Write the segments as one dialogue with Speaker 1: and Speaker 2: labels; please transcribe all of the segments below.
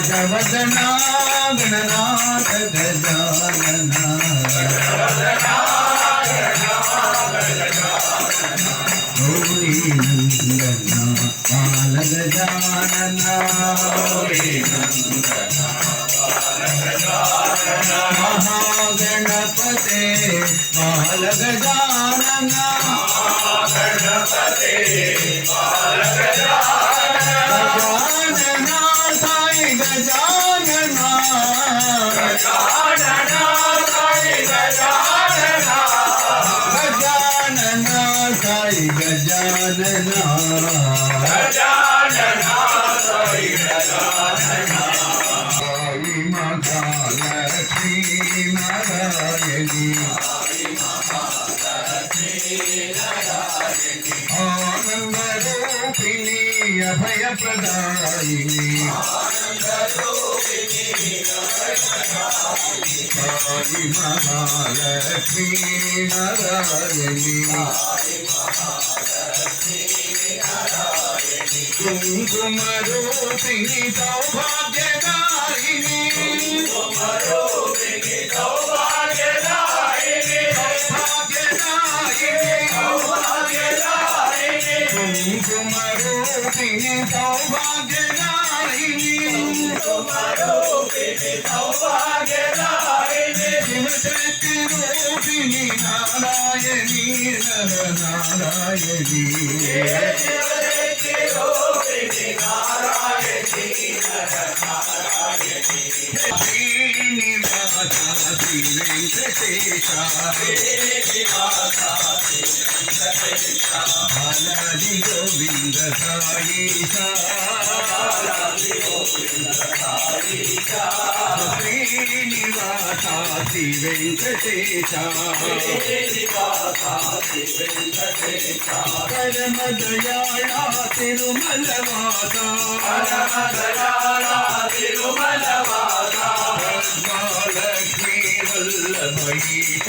Speaker 1: గజవదనా గణనాథ గజానన గౌరీ నందన బాల గజానన మహాగణపతే బాల గజానన గజానన సాయి గజానన గజానన సాయి గజానన
Speaker 2: సాయి
Speaker 1: ఆనందరూపిణి
Speaker 2: అభయప్రదాయిని
Speaker 1: సాయి మహాలక్ష్మీ నారాయణి కుంకుమరూపిణి సౌభాగ్యదాయిని.
Speaker 2: సౌభాగ్య
Speaker 1: రూపిణి నారాయణి నర నారాయణి శ్రీ బాలాజీ గోవింద సాయిష శ్రీనివాస శ్రీ వెంకటేశ పరమ
Speaker 2: దయాళ
Speaker 1: వల్లభీత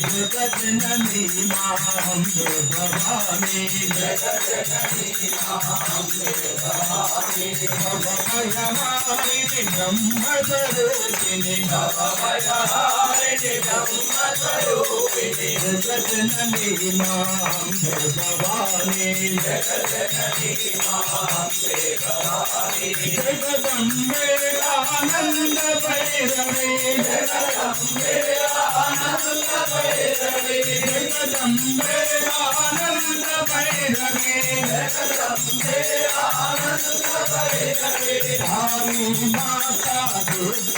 Speaker 1: సర్వపాపనాశనం జగజ్జనని మాహం భవామి
Speaker 2: భవభయహారిణి బ్రహ్మస్వరూపిణి
Speaker 1: భవామి జగదంబే ఆనంద माता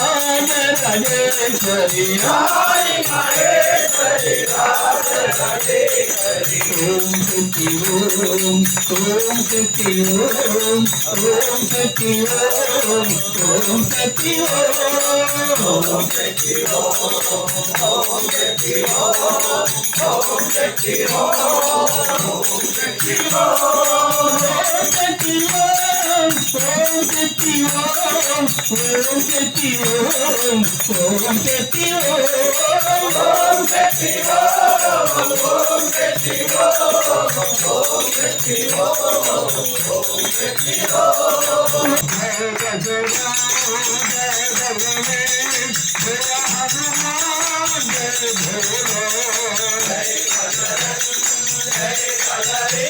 Speaker 1: राम राजेश्वरी राम
Speaker 2: राजेश्वरी राम राजेश्वरी
Speaker 1: ओम सुति ओम ओम सुति ओम ओम सुति ओम ओम सुति ओम ओम सुति ओम ओम
Speaker 2: सुति ओम ओम सुति ओम ओम
Speaker 1: सुति ओम ओम सुति ओम ओम शक्ति ओम ओम शक्ति ओम ओम शक्ति ओम ओम
Speaker 2: शक्ति ओम ओम शक्ति ओम ओम शक्ति ओम ओम शक्ति ओम
Speaker 1: जय गजराज जय भगवान जय हनुमान जय भोले जय
Speaker 2: गजराज जय गजराज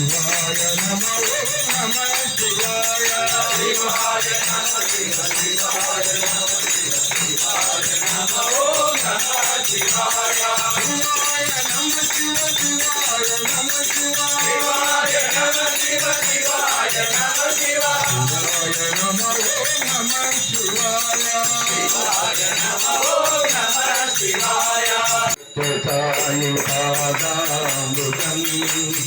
Speaker 1: శివాయ నమో నమ శివాయ
Speaker 2: శివాయ నమ శివాయ నమ శివాయ నమో నమ శివాయ
Speaker 1: శివాయ నమ శివ శివాయ నమ శివాయ
Speaker 2: నమ శివ శివాయ నమ
Speaker 1: శివాయ నమో నమ శివాయ
Speaker 2: శివాయ నమో నమ శివాయ.
Speaker 1: పాదామృతం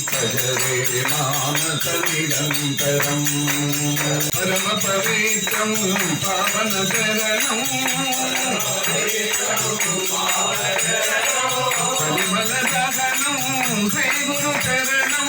Speaker 1: భజరే మానస నిరంతరం పరమ పవిత్రం పావన చరణం పరిమళ దహనం శ్రీ గురు చరణం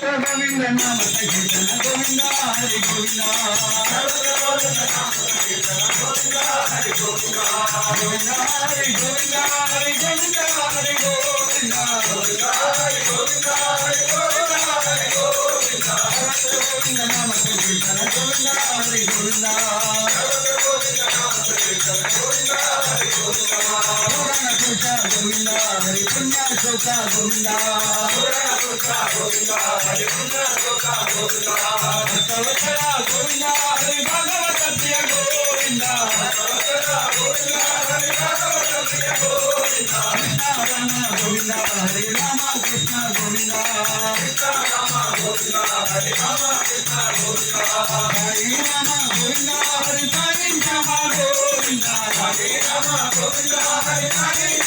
Speaker 1: గోవింద నామ కీర్తన గోవింద హరి గోవింద గోవింద హరి గోవింద హరి గోవింద హరి గోవింద హరి గోవింద హరి గోవింద హరి గోవింద గోవింద నామ గోవింద హరి గోవింద గోవింద హరి పుణ్య సోకా గోవిందా మురళ సోకా గోవిందా
Speaker 2: హరి
Speaker 1: కృష్ణ సోకా గోవిందా సవతర గోవిందా హరి భగవత ప్రియ గోవిందా సవతర గోవిందా హరి భగవత ప్రియ గోవిందా రామ గోవిందా హరి రామ కృష్ణ గోవిందా కృష్ణ రామ గోవిందా
Speaker 2: హరి రామ కృష్ణ గోవిందా
Speaker 1: హరి రామ గోవిందా హరి కృష్ణ గోవిందా హరి రామ గోవిందా హరి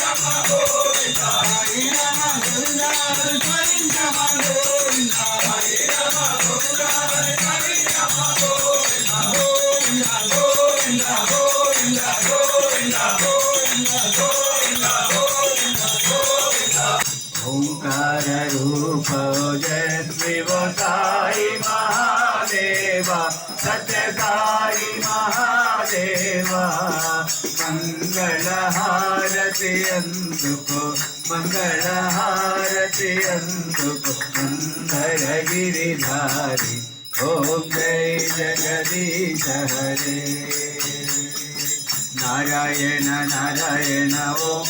Speaker 1: ಹಾರತಿಯಂದುಕೋ ಮಂಗಳ ಹಾರತಿಯಂದುಕೋ ಮಂಗಳಗಿರಿಧಾರಿ ಓಂ ಜೈ ಜಗದೀಶ ಹರೇ ನಾರಾಯಣ ನಾರಾಯಣ ಓಂ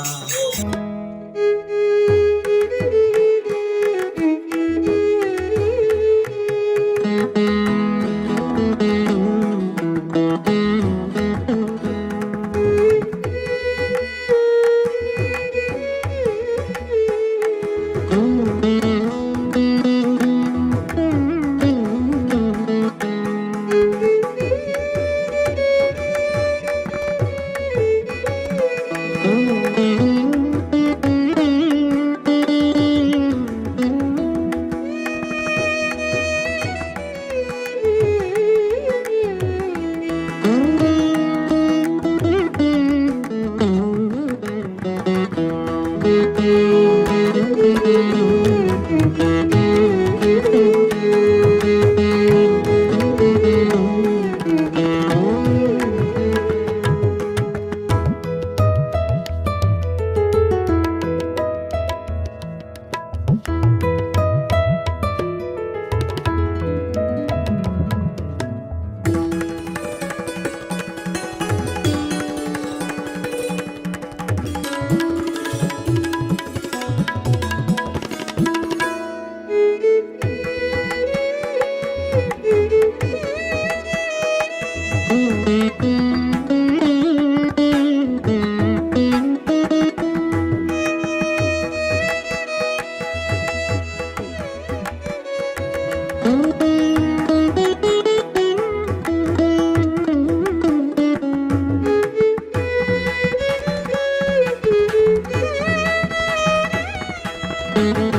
Speaker 2: Thank you.